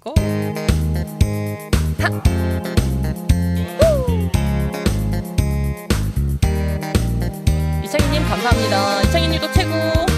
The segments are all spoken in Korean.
go. Ha. 이창희님 감사합니다. 이창희님도 최고.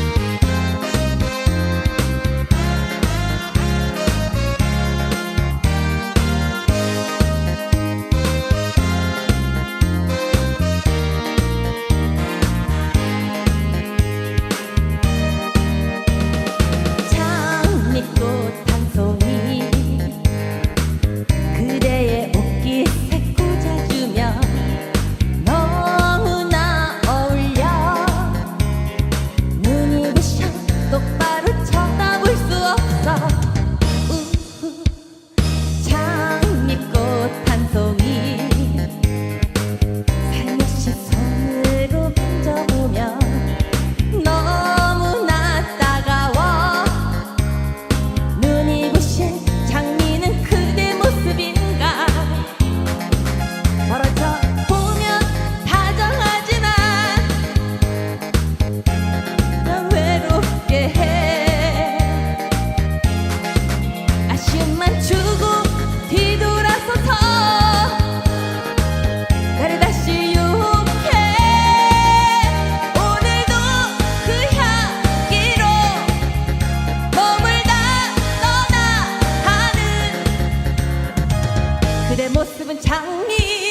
me.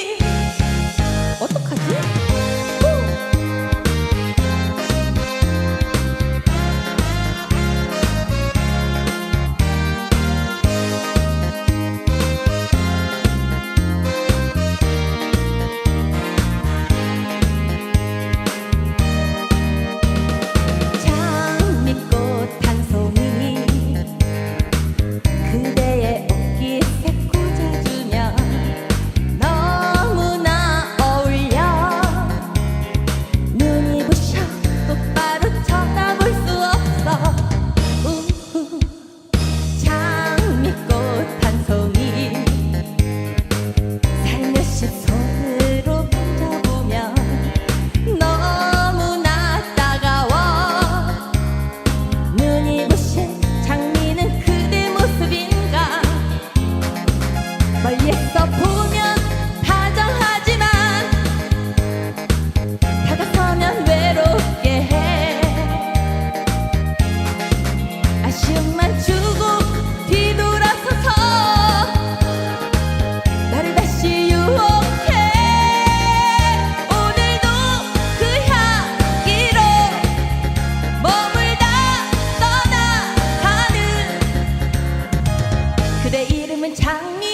심만 주고 뒤돌아서서 나를 다시 유혹해. 오늘도 그 향기로 머물다 떠나가는 그대 이름은 장미